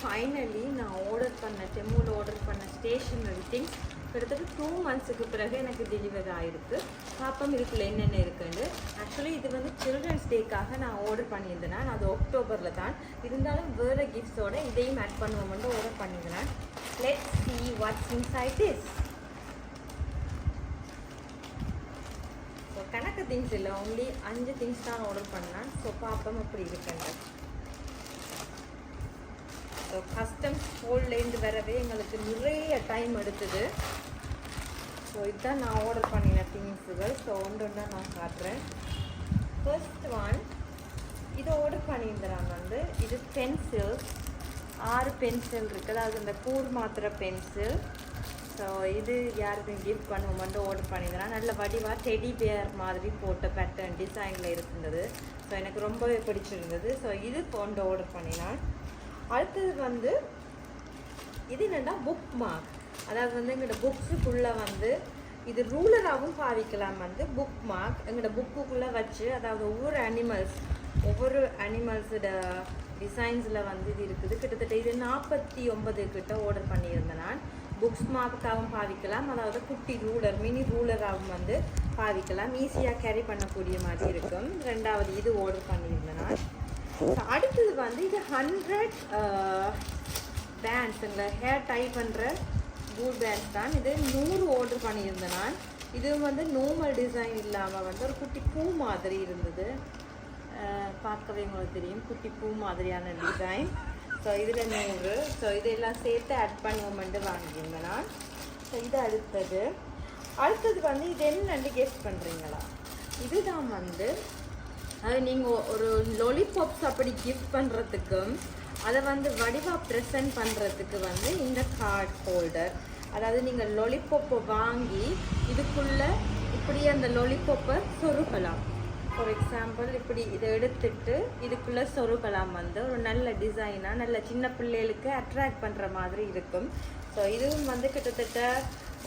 Finally நான் order பண்ண டெமோவில் ஆர்டர் பண்ண ஸ்டேஷனரி திங்ஸ் கிட்டத்தட்ட டூ மந்த்ஸுக்கு பிறகு எனக்கு டெலிவரி ஆகிருக்கு பாப்பம் இதுக்குள்ள என்னென்ன இருக்குன்னு. ஆக்சுவலி இது வந்து சில்ட்ரன்ஸ் டேக்காக நான் ஆர்டர் பண்ணியிருந்தேன். நான் அது அக்டோபரில் தான். இருந்தாலும் வேறு கிஃப்ட்ஸோட இதையும் ஆட் பண்ணுவோம்னு ஆர்டர் பண்ணியிருந்தேன் let see what's inside is so கணக்கு திங்ஸ் இல்லை. ஒன்லி அஞ்சு திங்ஸ் தான் ஆர்டர் பண்ணேன். ஸோ பாப்பம் அப்படி இருக்குங்க ஸோ கஸ்டம்ஸ் ஃபோல்ட்லேருந்து வரவே எங்களுக்கு நிறைய டைம் எடுத்தது. ஸோ இதுதான் நான் ஆர்டர் பண்ணின திங்ஸுகள் ஸோ ஒன்று ஒன்றா நான் காட்டுறேன். ஃபர்ஸ்ட் ஒன் இது ஆர்டர் பண்ணியிருந்தேன் வந்து. இது பென்சில் ஆறு பென்சில் இருக்குது அது இந்த கூர் மாத்திர பென்சில் ஸோ இது யாருக்கு கிஃப்ட் பண்ணுவோம்னு ஆர்டர் பண்ணியிருந்தேன். நல்ல வடிவாக டெடி பேர் மாதிரி போட்ட பேட்டர்ன் டிசைனில் இருந்தது. ஸோ எனக்கு ரொம்பவே பிடிச்சிருந்தது. ஸோ இது கொண்டு ஆர்டர் பண்ணினான். அடுத்தது வந்து இது என்னென்னா புக் மார்க் அதாவது வந்து எங்களோட புக்ஸுக்குள்ளே வந்து இது ரூலராகவும் பாவிக்கலாம் வந்து புக் மார்க் எங்களோட புக்குக்குள்ளே வச்சு அதாவது ஒவ்வொரு அனிமல்ஸ் ஒவ்வொரு அனிமல்ஸோட டிசைன்ஸில் வந்து இது இருக்குது. கிட்டத்தட்ட இது நாற்பத்தி ஒன்பது கிட்ட ஆர்டர் பண்ணியிருந்தேன் நான். புக்ஸ் மார்க்காகவும் பாவிக்கலாம். அதாவது குட்டி ரூலர் மினி ரூலராகவும் வந்து பாவிக்கலாம். ஈஸியாக கேரி பண்ணக்கூடிய மாதிரி இருக்கும். ரெண்டாவது இது ஆர்டர் பண்ணியிருந்தேன் நான். அடுத்து வந்து இது ஹண்ட்ரட் பேண்ட்ஸுங்கள ஹேர் டை பண்ணுற பூட் பேண்ட்ஸ் தான். இது நூறு ஆர்டர் பண்ணியிருந்தேன் நான். இது வந்து நார்மல் டிசைன் இல்லாமல் வந்து ஒரு குட்டி பூ மாதிரி இருந்தது. பார்க்கவே உங்களுக்கு தெரியும். குட்டி பூ மாதிரியான டிசைன் ஸோ இதில் நூறு. ஸோ இதெல்லாம் சேர்த்து ஆட் பண்ணுவோம்ட்டு வாங்கியிருந்தேன் நான். ஸோ இது அடுத்தது. அடுத்தது வந்து இது என்னன்னு கெஸ்ட் பண்ணுறீங்களா இதுதான் வந்து அது நீங்கள் ஒரு லொலிபாப்ஸ் அப்படி கிஃப்ட் பண்ணுறதுக்கும் அதை வந்து வடிவாக ப்ரெசென்ட் பண்ணுறதுக்கு வந்து இந்த கார்ட் ஹோல்டர் அதாவது நீங்கள் லொலிபாப்பை வாங்கி இதுக்குள்ளே இப்படி அந்த லொலிபாப்பை சொருகலாம். ஃபார் எக்ஸாம்பிள் இப்படி இதை எடுத்துட்டு இதுக்குள்ளே சொருகலாம் வந்து. ஒரு நல்ல டிசைனாக நல்ல சின்ன பிள்ளைகளுக்கு அட்ராக்ட் பண்ணுற மாதிரி இருக்கும். ஸோ இதுவும் வந்து கிட்டத்தட்ட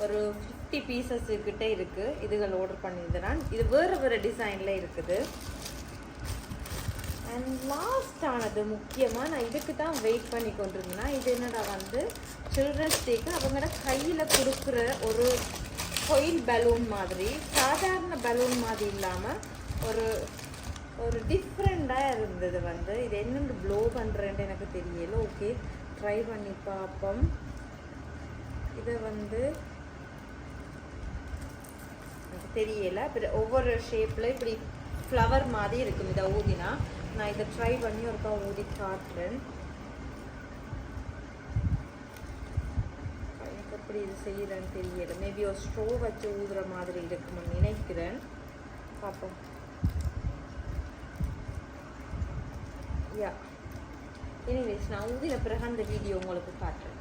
ஒரு ஃபிஃப்டி பீசஸ் கிட்டே இருக்குது இதுகள் ஆர்டர் பண்ணியிருந்தேன் இது வேறு வேறு டிசைனில் இருக்குது. அண்ட் லாஸ்ட் ஆனது முக்கியமாக நான் இதுக்கு தான் வெயிட் பண்ணி கொண்டிருந்தேன்னா இது என்னடா வந்து சில்ட்ரன்ஸ் டேக்கு அவங்களோட கையில் கொடுக்குற ஒரு கொயில் பலூன் மாதிரி சாதாரண பலூன் மாதிரி இல்லாமல் ஒரு ஒரு டிஃப்ரெண்ட்டாக இருந்தது வந்து. இது என்னென்னு ப்ளோ பண்ணுறேன்ட்டு எனக்கு தெரியல. ஓகே ட்ரை பண்ணி பார்ப்போம். இதை வந்து எனக்கு தெரியல. ஒவ்வொரு ஷேப்பில் இப்படி ஃப்ளவர் மாதிரி இருக்கும். இதை ஊதினா நான் இதை ட்ரை பண்ணி ஒருக்கா ஊதி காட்டுறேன். எனக்கு எப்படி இது செய்கிறேன்னு தெரியல. மேபி ஒரு ஸ்ட்ரோ வச்சு ஊதுற மாதிரி இருக்கும்னு நினைக்கிறேன். பார்ப்போம். யா எனிவேஸ் நான் ஊதின பிறகு அந்த வீடியோ உங்களுக்கு காட்டுறேன்.